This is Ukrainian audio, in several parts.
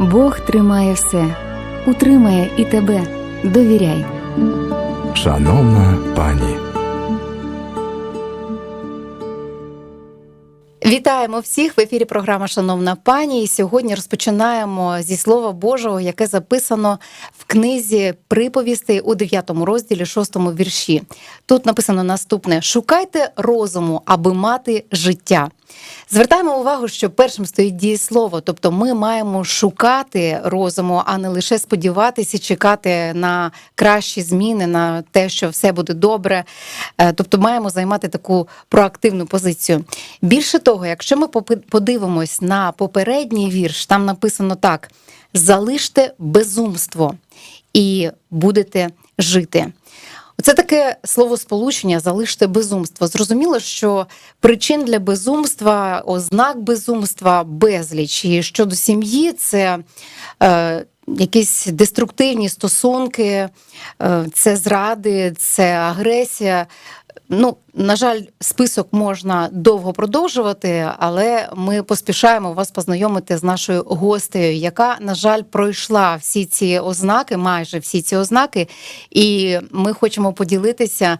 Бог тримає все, утримає і тебе. Довіряй. Шановна пані, Вітаємо всіх в ефірі. Програма Шановна пані. І сьогодні розпочинаємо зі слова Божого, яке записано в книзі приповістей у 9 розділі, 6 вірші. Тут написано наступне: шукайте розуму, аби мати життя. Звертаємо увагу, що першим стоїть дієслово, тобто ми маємо шукати розуму, а не лише сподіватися, чекати на кращі зміни, на те, що все буде добре. Е, Тобто маємо займати таку проактивну позицію. Більше того, якщо ми подивимось на попередній вірш, там написано так: залиште безумство і будете жити. Це таке словосполучення залиште безумство. Зрозуміло, що причин для безумства, ознак безумства безліч. І щодо сім'ї, це е, якісь деструктивні стосунки, е, це зради, це агресія. Ну, на жаль, список можна довго продовжувати, але ми поспішаємо вас познайомити з нашою гостею, яка, на жаль, пройшла всі ці ознаки, майже всі ці ознаки, і ми хочемо поділитися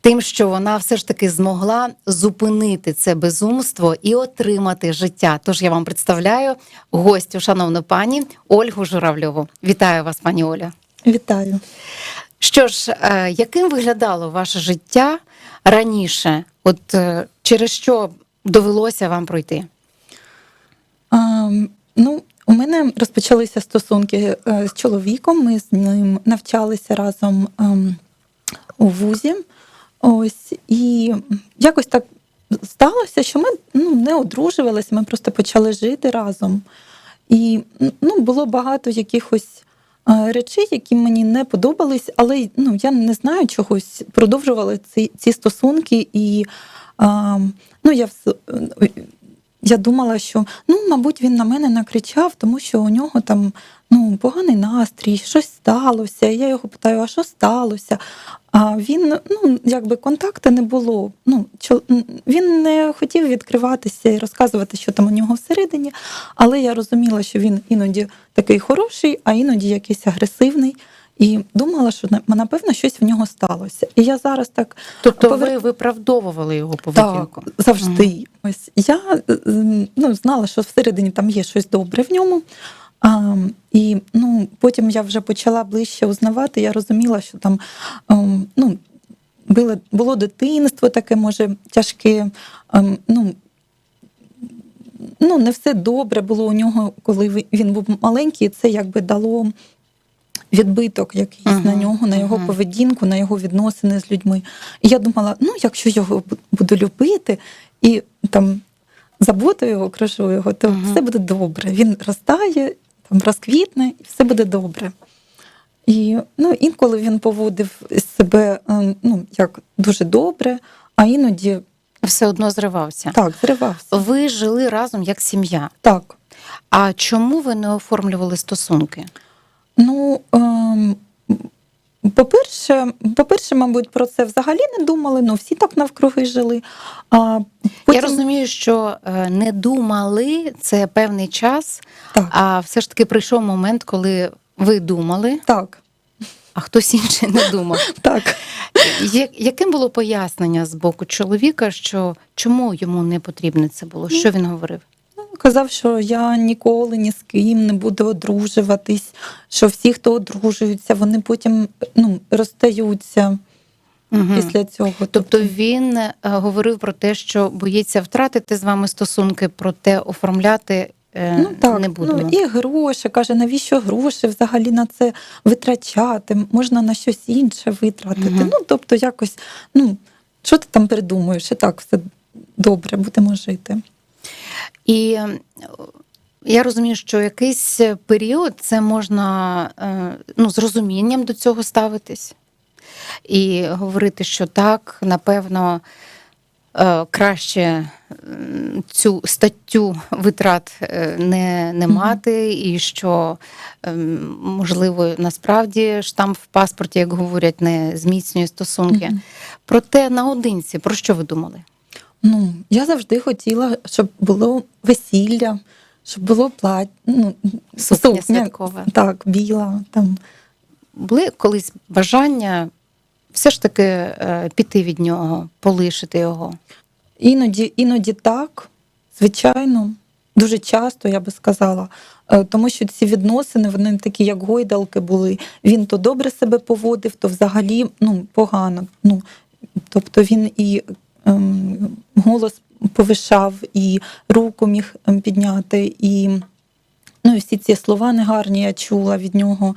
тим, що вона все ж таки змогла зупинити це безумство і отримати життя. Тож я вам представляю гостю, шановну пані Ольгу Журавльову. Вітаю вас, пані Оля. Вітаю. Що ж, е, яким виглядало ваше життя раніше? От е, через що довелося вам пройти? А, ну, у мене розпочалися стосунки е, з чоловіком. Ми з ним навчалися разом ем, у вузі. Ось і якось так сталося, що ми ну, не одружувалися, ми просто почали жити разом. І ну, було багато якихось е, речей, які мені не подобались, але ну, я не знаю чогось, продовжували ці, ці стосунки, і а, ну, я я думала, що ну, мабуть, він на мене накричав, тому що у нього там ну, поганий настрій, щось сталося. Я його питаю, а що сталося? А він, ну, якби контакту не було. Ну, він не хотів відкриватися і розказувати, що там у нього всередині, але я розуміла, що він іноді такий хороший, а іноді якийсь агресивний. І думала, що на- напевно щось в нього сталося. І я зараз так Тобто повер- ви виправдовували його поведінку? так, завжди. Ось я ну, знала, що всередині там є щось добре в ньому. А, і ну, потім я вже почала ближче узнавати. Я розуміла, що там ем, ну, було, було дитинство таке, може, тяжке. ем, ну, ну, не все добре було у нього, коли він був маленький, і це якби дало відбиток якийсь Мгм, на нього, на його мгм. поведінку, на його відносини з людьми. І я думала, ну, якщо його буду любити і там заботою його, окружу його, то Мгм. все буде добре. Він ростає, там розквітне, і все буде добре. І ну, інколи він поводив себе е, ну, як дуже добре, а іноді Все одно зривався. так, зривався. Ви жили разом як сім'я. Так. А чому ви не оформлювали стосунки? Ну, ем, по-перше, по-перше, мабуть, про це взагалі не думали, ну всі так навкруги жили. А потім... Я розумію, що е, не думали це певний час, Так, а все ж таки прийшов момент, коли ви думали, так, а хтось інший не думав. так. Я- Яким було пояснення з боку чоловіка, що чому йому не потрібне це було? Що він говорив? Казав, що я ніколи ні з ким не буду одружуватись, що всі, хто одружуються, вони потім ну, розстаються Мгм. після цього. Тобто він е, говорив про те, що боїться втратити з вами стосунки, проте оформляти е, Ну так, не будемо. ну, і гроші. Каже, навіщо гроші взагалі на це витрачати? Можна на щось інше витратити. Мгм. Ну, тобто, якось, ну, що ти там придумуєш? І так, все добре, будемо жити. І е, я розумію, що якийсь період це можна е, ну, з розумінням до цього ставитись і говорити, що так, напевно, е, краще цю статтю витрат не, не мати, і що, можливо, насправді штамп в паспорті, як говорять, не зміцнює стосунки. Проте наодинці, про що ви думали? Ну, я завжди хотіла, щоб було весілля, щоб було плать, ну, Сукня святкова. Так, біла. Там. Були колись бажання все ж таки е, піти від нього, полишити його. Іноді, іноді так, звичайно, дуже часто, я би сказала. Е, Тому що ці відносини, вони такі, як гойдалки були. Він то добре себе поводив, то взагалі ну, погано. Ну, тобто він і голос повишав, і руку міг ем, підняти, і, ну, і всі ці слова негарні я чула від нього.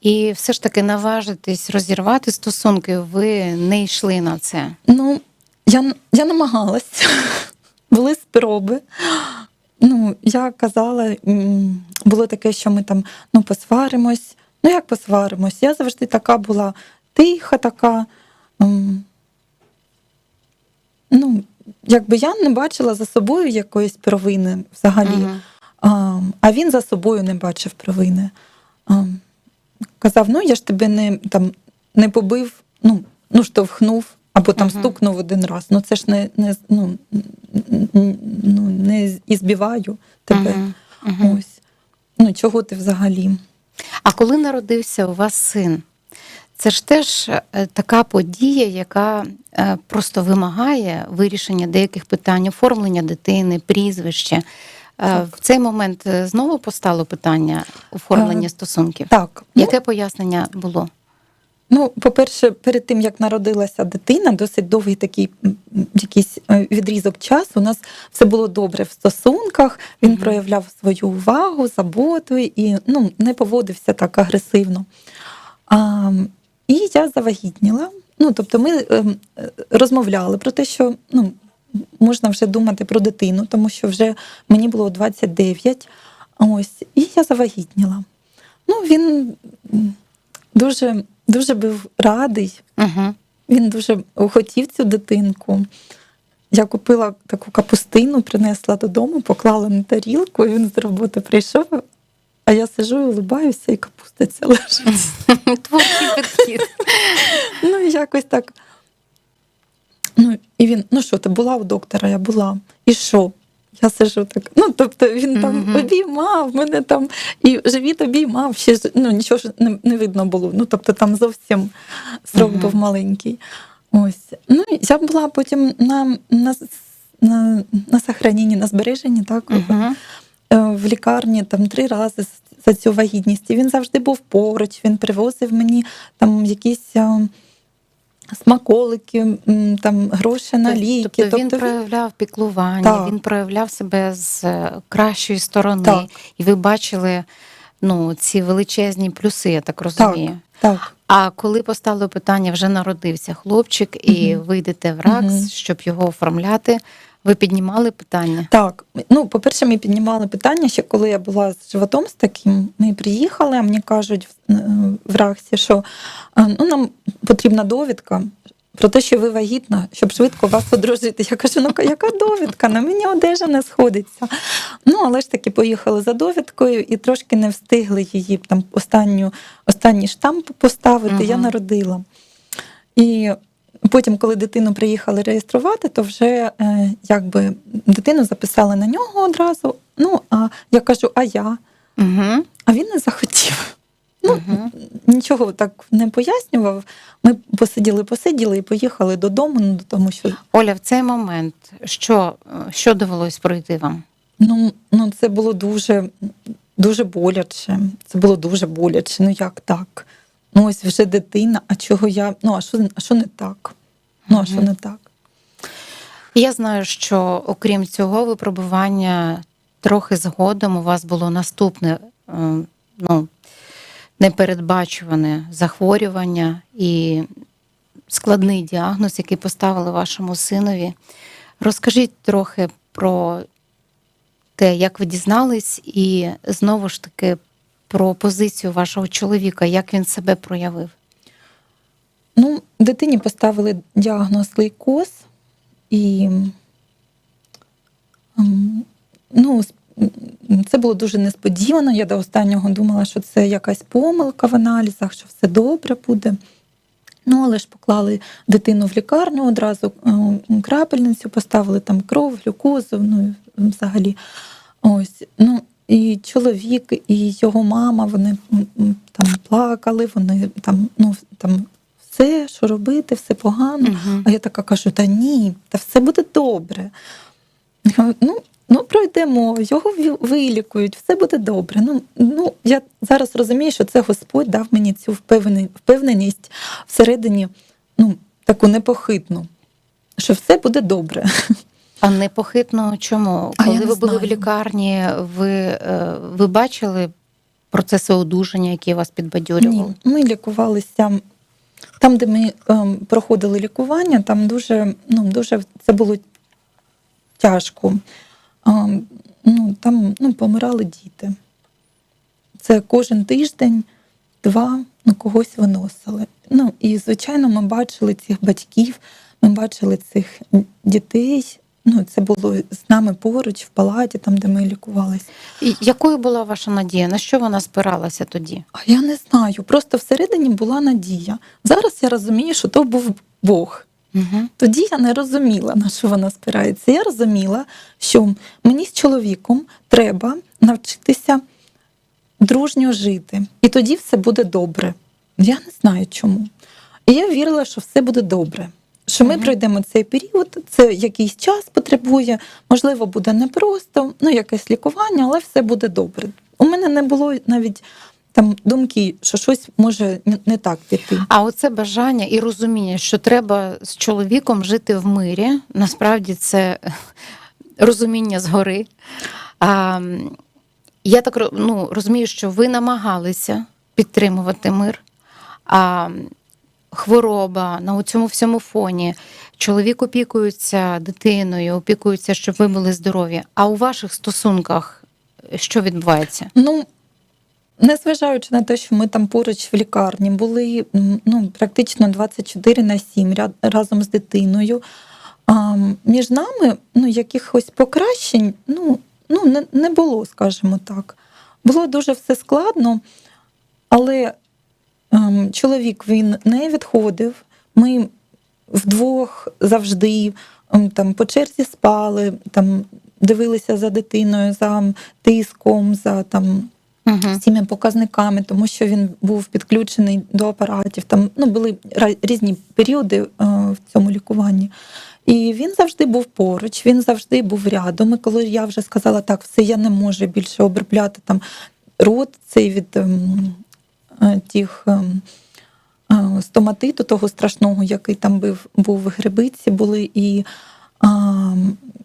І все ж таки наважитись розірвати стосунки, ви не йшли на це. Ну, я, я намагалась. Були спроби. Ну, я казала, було таке, що ми там ну, посваримось. Ну, як посваримось? Я завжди така була тиха, така. Ну, якби я не бачила за собою якоїсь провини взагалі. Мгм. А, а він за собою не бачив провини. Казав: ну я ж тебе не, там, не побив, ну, ну штовхнув або там Мгм. стукнув один раз. Ну це ж не, не, ну, ну, не ізбиваю тебе. Мгм. Мгм. Ось. Ну, чого ти взагалі? А коли народився у вас син, це ж теж е, така подія, яка е, просто вимагає вирішення деяких питань, оформлення дитини, прізвище. Е, Так. В цей момент знову постало питання оформлення стосунків. Так, ну, Яке пояснення було? Ну, по-перше, перед тим як народилася дитина, досить довгий такий якийсь відрізок часу. У нас все було добре в стосунках. Він Мгм. проявляв свою увагу, заботу і ну, не поводився так агресивно. А, і я завагітніла. Ну, тобто, ми ем, розмовляли про те, що ну, можна вже думати про дитину, тому що вже мені було 29. Ось, і я завагітніла. Ну, він дуже, дуже був радий. Угу. Він дуже хотів цю дитинку. Я купила таку капустину, принесла додому, поклала на тарілку, і він з роботи прийшов. А я сижу і улибаюся, і капустиця лежить. Творчий підхід. Ну, і якось так. Ну, і він, ну що, ти була у доктора? Я була. І що? Я сижу так. Ну, тобто він там обіймав мене там, і живіт обіймав, ще ну, нічого ж не, не видно було. Ну, тобто там зовсім срок був маленький. Ось. Ну, я була потім на, на, на, на сохраненні, на збереженні, так, е, в лікарні там три рази за цю вагітність. І він завжди був поруч, він привозив мені там якісь е, смаколики, там гроші на ліки. Тобто він проявляв піклування, Так. він проявляв себе з е, кращої сторони, Так. і ви бачили ну, ці величезні плюси, я так розумію. так. А коли постало питання, вже народився хлопчик, і Мгм. ви йдете в РАКС, Мгм. щоб його оформляти, ви піднімали питання? Так, ну, по-перше, ми піднімали питання, ще коли я була з животом з таким. Ми приїхали, а мені кажуть в, е, в Рахсі, що е, ну, нам потрібна довідка про те, що ви вагітна, щоб швидко вас одружити. Я кажу, ну яка довідка? На мені одежа не сходиться. Ну, але ж таки поїхали за довідкою і трошки не встигли її там останню, останній штамп поставити. Я народила. І Потім, коли дитину приїхали реєструвати, то вже е, якби дитину записали на нього одразу. Ну, а я кажу, а я? Угу. А він не захотів. Ну, Угу. Нічого так не пояснював. Ми посиділи, посиділи і поїхали додому, ну, тому що Оля, в цей момент що, е, що довелось пройти вам? ну, ну, це було дуже, дуже боляче. Це було дуже боляче. Ну як так? Ну, ось вже дитина, а чого я? Ну, а що, а що не так? Ну, а що не так? Я знаю, що окрім цього випробування, трохи згодом у вас було наступне е, ну, непередбачуване захворювання і складний діагноз, який поставили вашому синові. Розкажіть трохи про те, як ви дізнались, і знову ж таки про позицію вашого чоловіка, як він себе проявив. Ну, дитині поставили діагноз лейкоз, і ем, ну, це було дуже несподівано. Я до останнього думала, що це якась помилка в аналізах, що все добре буде. Ну, але ж поклали дитину в лікарню одразу, е, крапельницю, поставили там кров, глюкозу, ну взагалі. Ось, ну і чоловік, і його мама, вони там плакали, вони там, ну там все, що робити, все погано. Мгм. А я така кажу: та ні, та все буде добре. Ну, ну пройдемо, його вилікують, все буде добре. Ну, ну, я зараз розумію, що це Господь дав мені цю впевненість всередині, ну, таку непохитну, що все буде добре. А непохитно чому? А Коли я не ви були в лікарні, ви, е, ви бачили процеси одужання, які вас підбадьорювали? Ні, ми лікувалися там, де ми ем, проходили лікування, там дуже, ну, дуже це було тяжко. Ем, ну, там ну, помирали діти. Це кожен тиждень, два ну, когось виносили. Ну, і, звичайно, ми бачили цих батьків, ми бачили цих дітей. Ну, це було з нами поруч в палаті, там, де ми лікувалися. І якою була ваша надія? На що вона спиралася тоді? А я не знаю. Просто всередині була надія. Зараз я розумію, що то був Бог. Угу. Тоді я не розуміла, на що вона спирається. Я розуміла, що мені з чоловіком треба навчитися дружньо жити, і тоді все буде добре. Я не знаю чому. І я вірила, що все буде добре. Що ми пройдемо цей період, це якийсь час потребує, можливо, буде непросто, ну якесь лікування, але все буде добре. У мене не було навіть там думки, що щось може не- так піти. А оце бажання і розуміння, що треба з чоловіком жити в мирі, насправді це розуміння згори. А, я так ну, розумію, що ви намагалися підтримувати мир. А хвороба на цьому всьому фоні. Чоловік опікується дитиною, опікується, щоб ви були здорові. А у ваших стосунках що відбувається? Ну, незважаючи на те, що ми там поруч в лікарні були ну, практично 24 на 7 ря- разом з дитиною. А, між нами ну, якихось покращень ну, ну, не, не було, скажімо так. Було дуже все складно, але чоловік він не відходив. Ми вдвох завжди ем, там, по черзі спали, там, дивилися за дитиною, за тиском, за там, Угу. всіми показниками, тому що він був підключений до апаратів. Там ну, були різні періоди е, в цьому лікуванні. І він завжди був поруч, він завжди був рядом. І коли я вже сказала, так, все, я не можу більше обробляти там рот цей від ем, е, тих. ем, е, Стоматиту того страшного, який там був, був в грибиці, були. І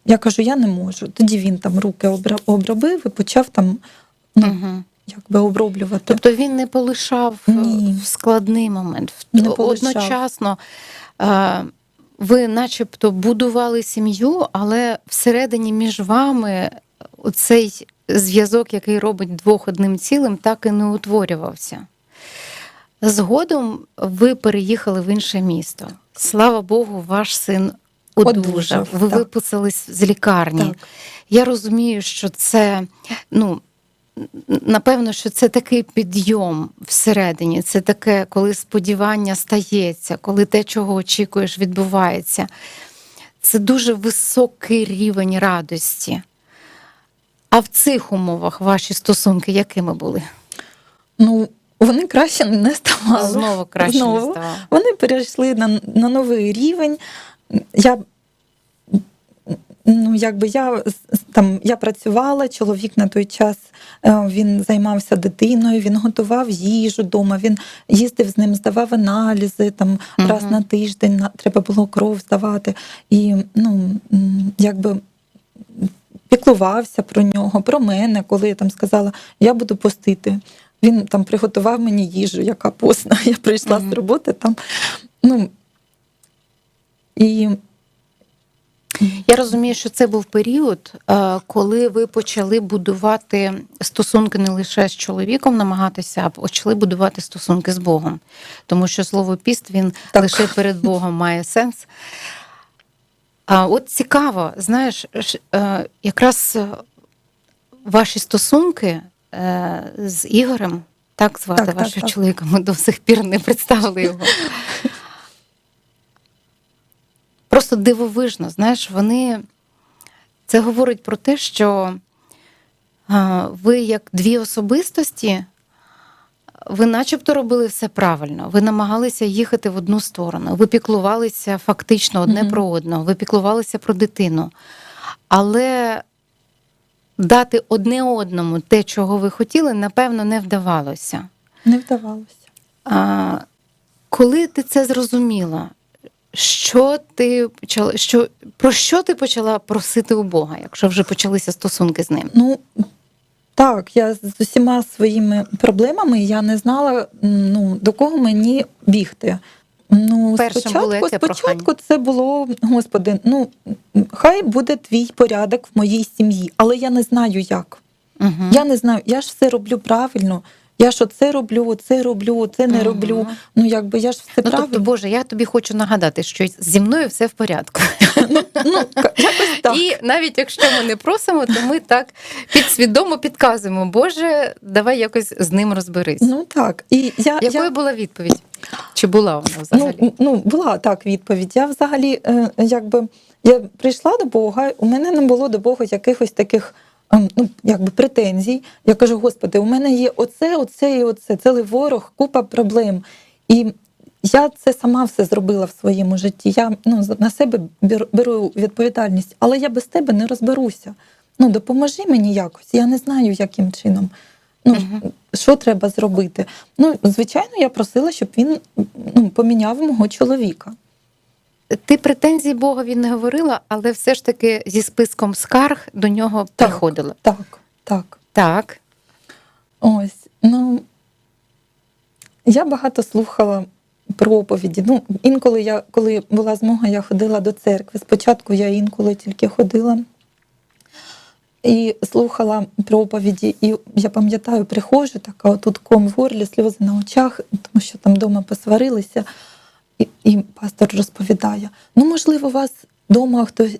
я кажу, я не можу. Тоді він там руки обробив і почав там ну, Угу. якби оброблювати. Тобто він не полишав е, Ні. складний момент. Не полишав. Одночасно е, ви начебто будували сім'ю, але всередині між вами цей зв'язок, який робить двох одним цілим, так і не утворювався. Згодом ви переїхали в інше місто. Слава Богу, ваш син одужав. Ви так. виписались з лікарні. Так. Я розумію, що це ну. Напевно, що це такий підйом всередині. Це таке, коли сподівання стається, коли те, чого очікуєш, відбувається. Це дуже високий рівень радості. А в цих умовах ваші стосунки якими були? Ну, вони краще не ставали. Знову краще не Знову. ставало. Вони перейшли на, на новий рівень. Я, ну, якби я, там, я працювала, чоловік на той час е, він займався дитиною, він готував їжу вдома, він їздив з ним, здавав аналізи там, раз на тиждень, треба було кров здавати. І ну, якби піклувався про нього, про мене, коли я там сказала, я буду постити. Він там приготував мені їжу, яка постна. Я прийшла Мгм. з роботи там. Ну, і Я розумію, що це був період, е, коли ви почали будувати стосунки не лише з чоловіком, намагатися, а почали будувати стосунки з Богом. Тому що слово піст він Так. лише перед Богом має сенс. А от цікаво, знаєш, е, якраз ваші стосунки з Ігорем, так звати Так, вашого так. чоловіка, ми до сих пір не представили його. Просто дивовижно, знаєш, вони це говорить про те, що ви як дві особистості, ви начебто робили все правильно. Ви намагалися їхати в одну сторону. Ви піклувалися фактично одне Мгм. про одного, ви піклувалися про дитину. Але дати одне одному те, чого ви хотіли, напевно, не вдавалося. Не вдавалося. А, коли ти це зрозуміла, що ти почала, що, про що ти почала просити у Бога, якщо вже почалися стосунки з ним? Ну так, я з усіма своїми проблемами я не знала, ну, до кого мені бігти. Ну, Першим спочатку, було яке спочатку прохання? це було, Господи, ну хай буде твій порядок в моїй сім'ї, але я не знаю як. Угу. Я не знаю, я ж все роблю правильно. Я ж оце роблю, оце роблю, оце не роблю. Ну якби я ж все Ну, правильно. тобто, Боже, я тобі хочу нагадати, що зі мною все в порядку. Ну, к- якось так. І навіть якщо ми не просимо, то ми так підсвідомо підказуємо, Боже, давай якось з ним розберись. Ну так. І я, Якою я... була відповідь? Чи була вона взагалі? Ну, ну, була так відповідь. Я взагалі, е, якби я прийшла до Бога, у мене не було до Бога якихось таких ем, ну, якби претензій. Я кажу, Господи, у мене є оце, оце і оце. Цілий ворог, купа проблем. І я це сама все зробила в своєму житті. Я ну, на себе беру- відповідальність, але я без тебе не розберуся. Ну, допоможи мені якось. Я не знаю, яким чином. Ну, Мгм. Що треба зробити? Ну, звичайно, я просила, щоб він ну, поміняв мого чоловіка. Ти претензій Богові не говорила, але все ж таки зі списком скарг до нього приходила. Так, так. Так. Ось. Ну, я багато слухала проповіді. Ну, інколи я, коли була змога, я ходила до церкви. Спочатку я інколи тільки ходила. І слухала проповіді, і я пам'ятаю, приходжу, така тут ком в горлі, сльози на очах, тому що там вдома посварилися. І, і пастор розповідає: ну, можливо, вас вдома хтось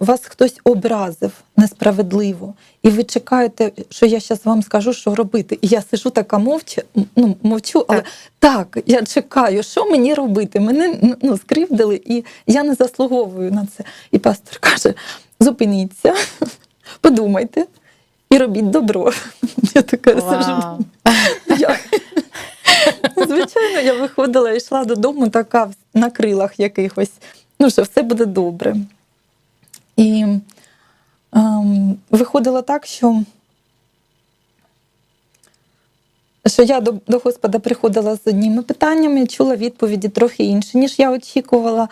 вас хтось образив несправедливо, і ви чекаєте, що я зараз вам скажу, що робити. І я сижу така мовча, ну, мовчу, але так. я чекаю, що мені робити? Мене ну, скривдили, і я не заслуговую на це. І пастор каже: зупиніться, подумайте і робіть добро. Я така сижу. Я... Звичайно, я виходила і йшла додому така на крилах якихось, ну що все буде добре. І ем, виходило так, що, що я до, до Господа приходила з одніми питаннями, чула відповіді трохи інші, ніж я очікувала.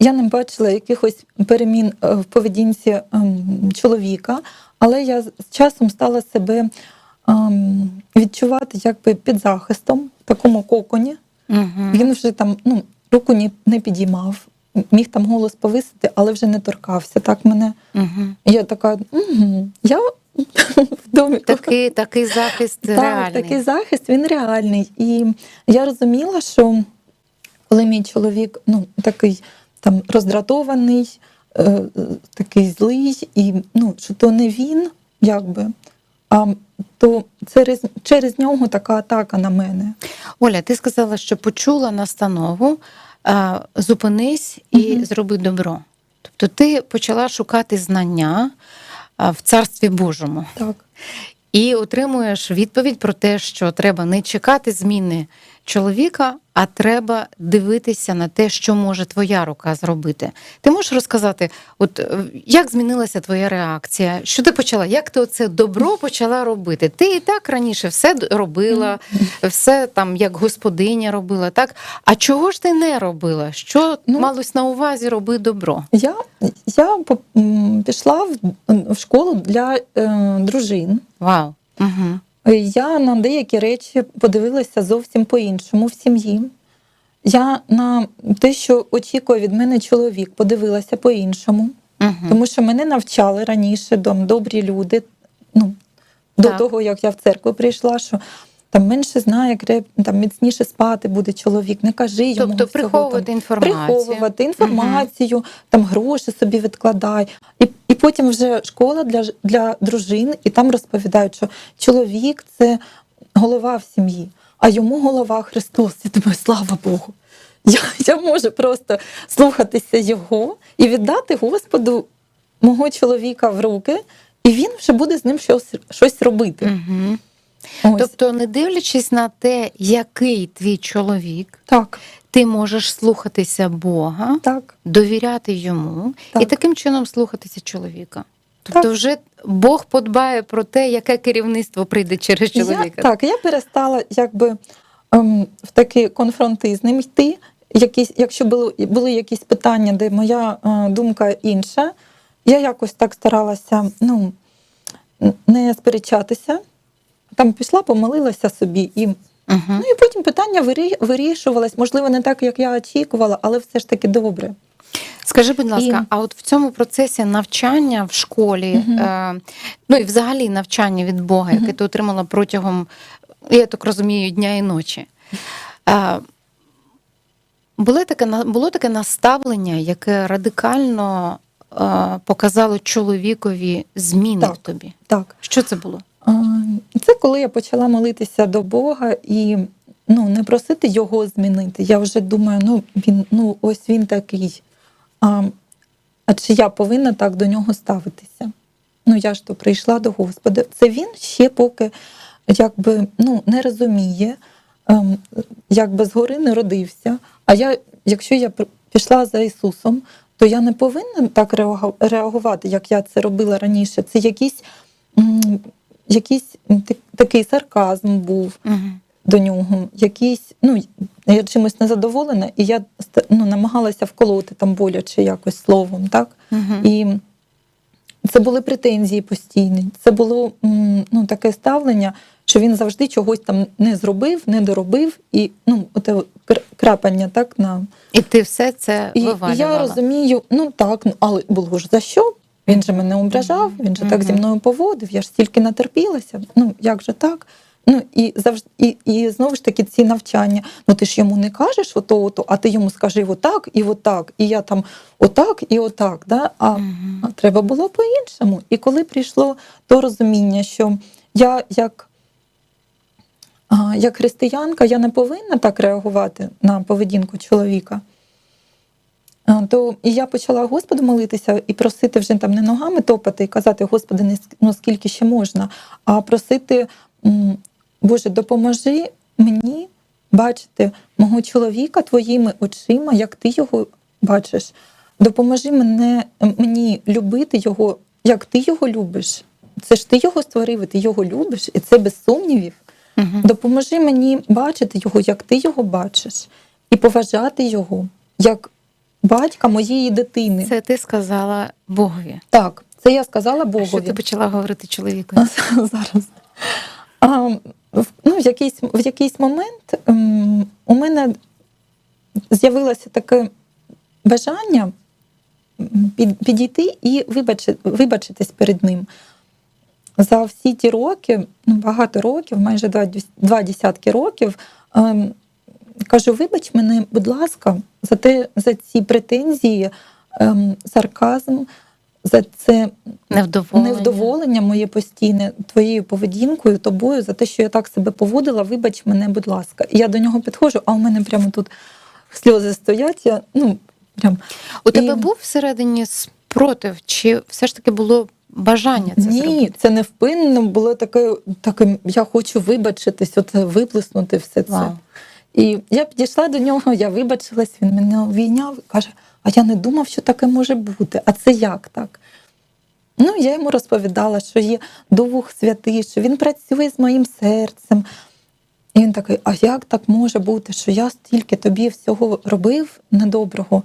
Я не бачила якихось перемін е, в поведінці ем, чоловіка, але я з часом стала себе ем, відчувати якби під захистом в такому коконі. Угу. Він вже там ну, руку не підіймав, міг там голос повисити, але вже не торкався. Так мене. Угу. Я така, угу, я в домі. Такий, такий захист Так, реальний. такий захист він реальний. І я розуміла, що коли мій чоловік ну, такий там роздратований, е, е, такий злий, і ну, що то не він, якби, а то через, через нього така атака на мене. Оля, ти сказала, що почула настанову а, зупинись і Мгм. зроби добро. Тобто ти почала шукати знання а, в Царстві Божому Так. і отримуєш відповідь про те, що треба не чекати зміни чоловіка, а треба дивитися на те, що може твоя рука зробити. Ти можеш розказати, от е, як змінилася твоя реакція? Що ти почала? Як ти оце добро почала робити? Ти і так раніше все робила, все там як господиня робила, так? А чого ж ти не робила? Що Ну, малось на увазі роби добро? Я, я пішла в, в школу для е, дружин. Вау. Угу. Я на деякі речі подивилася зовсім по-іншому в сім'ї. Я на те, що очікує від мене чоловік, подивилася по-іншому. Угу. Тому що мене навчали раніше там, добрі люди. Ну, до Так. того, як я в церкву прийшла, що там менше знає, там міцніше спати буде чоловік, не кажи йому. Тобто всього, приховувати там, інформацію. приховувати інформацію, там гроші собі відкладай. І потім вже школа для, для дружин, і там розповідають, що чоловік це голова в сім'ї, а йому голова Христос. Я думаю, слава Богу. Я, я можу просто слухатися його і віддати Господу мого чоловіка в руки, і він вже буде з ним щось, щось робити. Угу. Ось. Тобто, не дивлячись на те, який твій чоловік, так, ти можеш слухатися Бога, так. довіряти йому і таким чином слухатися чоловіка. Тобто, Так. вже Бог подбає про те, яке керівництво прийде через чоловіка. Я, так, я перестала якби ем, в такий конфронти з ним йти. Якісь, якщо були, були якісь питання, де моя е, думка інша, я якось так старалася ну, не сперечатися. Там пішла, помолилася собі і Угу. Ну і потім питання вирішувалось, можливо, не так, як я очікувала, але все ж таки добре. Скажи, будь ласка, І- а от в цьому процесі навчання в школі, Мгм. е, ну і взагалі навчання від Бога, яке Мгм. ти отримала протягом, я так розумію, дня і ночі. Е, було таке, було таке наставлення, яке радикально е, показало чоловікові зміни Так. в тобі. Так. Що це було? Це коли я почала молитися до Бога і ну, не просити його змінити. Я вже думаю, ну він ну ось він такий. А, а чи я повинна так до нього ставитися? Ну я ж то прийшла до Господа. Це він ще поки якби ну, не розуміє, ем, якби згори не родився. А я, якщо я пішла за Ісусом, то я не повинна так реагувати, як я це робила раніше. Це якийсь, м, якийсь такий сарказм був Угу. до нього, якийсь, ну, я чимось незадоволена, і я ну, намагалася вколоти там боляче якось словом, так? Угу. І це були претензії постійні. Це було ну, таке ставлення, що він завжди чогось там не зробив, не доробив, і ну, оте крапання так на І ти все це і, і я розумію, ну так, але було ж за що? Він же мене ображав, він же так зі мною поводив, я ж стільки натерпілася. Ну як же так? Ну і завжди і, і знову ж таки ці навчання. Ну ти ж йому не кажеш ото, ото, а ти йому скажи отак і отак, і я там отак і отак. Да? А, а треба було по-іншому. І коли прийшло то розуміння, що я як, а, як християнка, я не повинна так реагувати на поведінку чоловіка. То і я почала Господу молитися і просити вже там не ногами топати і казати, Господи, не ну скільки ще можна, а просити, Боже, допоможи мені бачити мого чоловіка твоїми очима, як ти його бачиш. Допоможи мене, мені любити його, як ти його любиш. Це ж ти його створив, і ти його любиш, і це без сумнівів. Мгм. Допоможи мені бачити його, як ти його бачиш, і поважати його як батька моєї дитини. Це ти сказала Богові. Так, це я сказала А Що ти почала говорити чоловіку? Зараз. А, в- ну, в, якийсь, в якийсь момент ем, у мене з'явилося таке бажання під, підійти і вибачи, вибачитись перед ним. За всі ті роки, ну багато років, майже два, два десятки років, ем, кажу: вибач мене, будь ласка, за те, за ці претензії, ем, сарказм, за це Невдоволення. невдоволення моє постійне твоєю поведінкою, тобою, за те, що я так себе поводила, вибач мене, будь ласка. Я до нього підходжу, а у мене прямо тут сльози стоять. Я, ну, прям, У тебе І- був всередині спротив, чи все ж таки було бажання це Ні, зробити? це невпинно було таке, таке, я хочу вибачитись, оце виплеснути все це. Вау. І я підійшла до нього, я вибачилась, він мене обійняв і каже: А я не думав, що таке може бути. А це як так? Ну, я йому розповідала, що є Дух Святий, що він працює з моїм серцем. І він такий: а як так може бути, що я стільки тобі всього робив недоброго,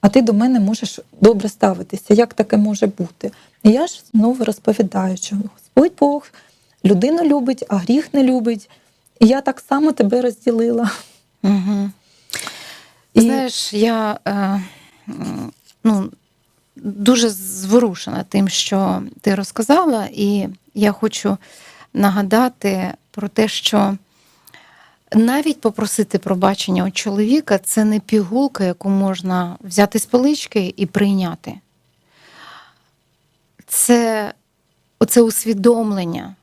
а ти до мене можеш добре ставитися? Як таке може бути? І я ж знову розповідаю, що Господь Бог людину любить, а гріх не любить. І я так само тебе розділила. Угу. І- Знаєш, я е, ну, дуже зворушена тим, що ти розказала, і я хочу нагадати про те, що навіть попросити пробачення у чоловіка це не пігулка, яку можна взяти з полички і прийняти. Це оце усвідомлення,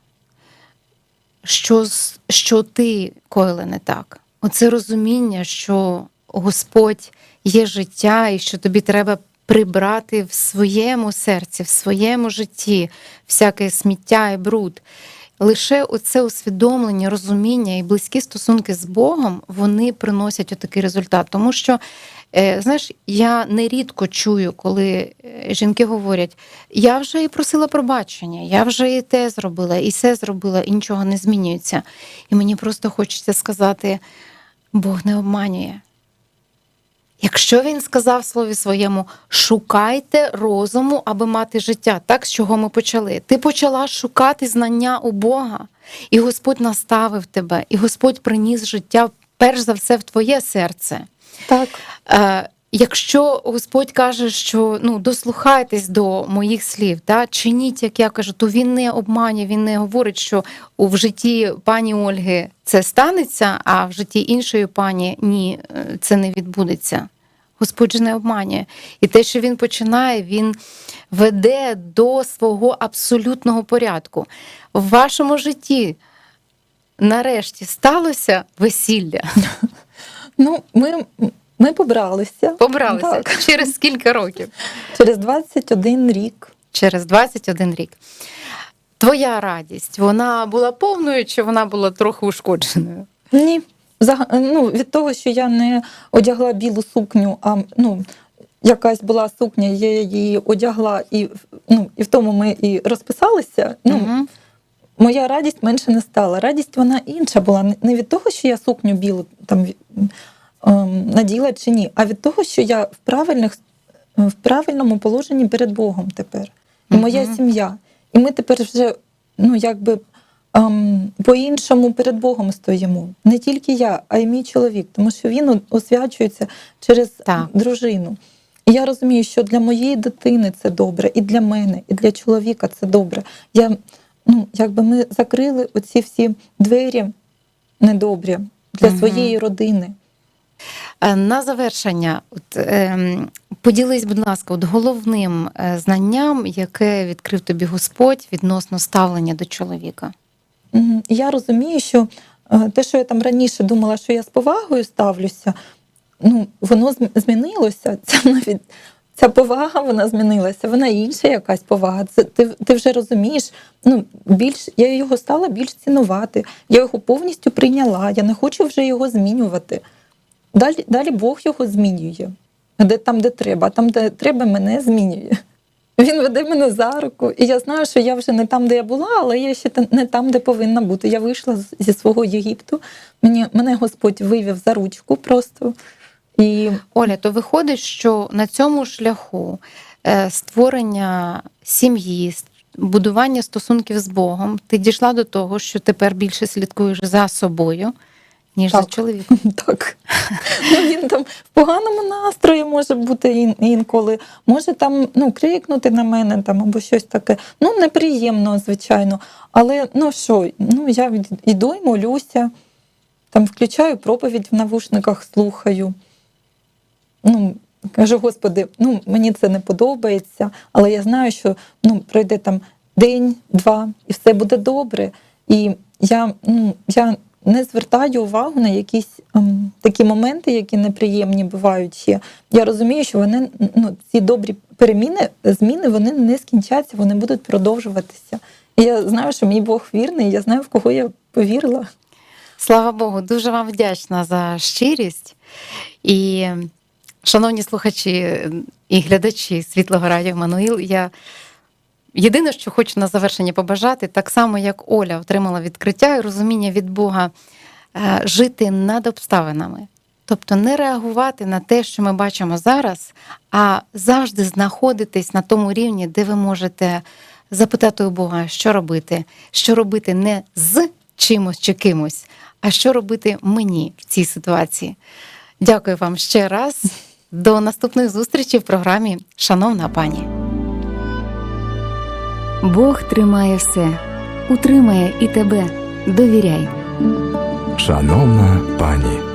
що, що ти коїла не так. Оце розуміння, що Господь є життя і що тобі треба прибрати в своєму серці, в своєму житті всяке сміття і бруд. Лише оце усвідомлення, розуміння і близькі стосунки з Богом вони приносять отакий результат. Тому що, е, знаєш, я нерідко чую, коли е, жінки говорять: я вже і просила пробачення, я вже і те зробила, і все зробила, і нічого не змінюється. І мені просто хочеться сказати: Бог не обманює. Якщо він сказав слові своєму, шукайте розуму, аби мати життя, так з чого ми почали. Ти почала шукати знання у Бога, і Господь наставив тебе, і Господь приніс життя перш за все в твоє серце. Так. Якщо Господь каже, що ну дослухайтесь до моїх слів, та чиніть, як я кажу, то він не обманює, він не говорить, що в житті пані Ольги це станеться, а в житті іншої пані ні, е, це не відбудеться. Господь же не обманює. І те, що він починає, він веде до свого абсолютного порядку. В вашому житті нарешті сталося весілля. Ну, ми, ми побралися. Побралися Так. через скільки років? Через 21 рік. через 21 рік. Твоя радість, вона була повною чи вона була трохи ушкодженою? Ні. Ну, від того, що я не одягла білу сукню, а ну, якась була сукня, я її одягла, і, ну, і в тому ми і розписалися. Ну, Мгм. моя радість менше не стала. Радість вона інша була. Не- від того, що я сукню білу там наділа чи ні, а від того, що я в правильних в правильному положенні перед Богом тепер. І моя Мгм. сім'я. І ми тепер вже ну, якби ем, по-іншому перед Богом стоїмо. Не тільки я, а й мій чоловік, тому що він освячується через Так. дружину. І я розумію, що для моєї дитини це добре, і для мене, і для чоловіка це добре. Я, ну, якби ми закрили оці всі двері недобрі для Мгм. своєї родини. Е, На завершення, от, ем, поділись, будь ласка, от головним е, знанням, яке відкрив тобі Господь відносно ставлення до чоловіка. Я розумію, що е, те, що я там раніше думала, що я з повагою ставлюся, ну, воно змінилося. Ця навіть ця повага вона змінилася, вона інша якась повага. Це ти, ти вже розумієш. Ну, більш я його стала більш цінувати. Я його повністю прийняла. Я не хочу вже його змінювати. Далі, далі Бог його змінює. Де там, де треба, там, де треба, мене змінює. Він веде мене за руку, і я знаю, що я вже не там, де я була, але я ще не там, де повинна бути. Я вийшла зі свого Єгипту. Мені мене Господь вивів за ручку просто. І Оля, то виходить, що на цьому шляху е, створення сім'ї, будування стосунків з Богом, ти дійшла до того, що тепер більше слідкуєш за собою, ніж за Так. чоловіком. так. Ну, він там в поганому настрої може бути ін- інколи. Може там ну, крикнути на мене там, або щось таке. Ну, неприємно, звичайно. Але ну що, ну, я іду і молюся, там включаю проповідь в навушниках, слухаю. Ну, кажу, Господи, ну, мені це не подобається, але я знаю, що ну, пройде там день, два, і все буде добре. І я, ну, я не звертаю увагу на якісь ем, такі моменти, які неприємні бувають ще. Я розумію, що вони ну, ці добрі переміни, зміни вони не скінчаться, вони будуть продовжуватися. І я знаю, що мій Бог вірний, я знаю, в кого я повірила. Слава Богу, дуже вам вдячна за щирість. І, шановні слухачі і глядачі Світлого Радіо Мануїл, я єдине, що хочу на завершення побажати, так само як Оля отримала відкриття і розуміння від Бога е, жити над обставинами. Тобто не реагувати на те, що ми бачимо зараз, а завжди знаходитись на тому рівні, де ви можете запитати у Бога, що робити, що робити не з чимось чи кимось, а що робити мені в цій ситуації. Дякую вам ще раз. До наступних зустрічей в програмі Шановна пані. Бог тримає все, утримає і тебе. Довіряй. Шановна пані.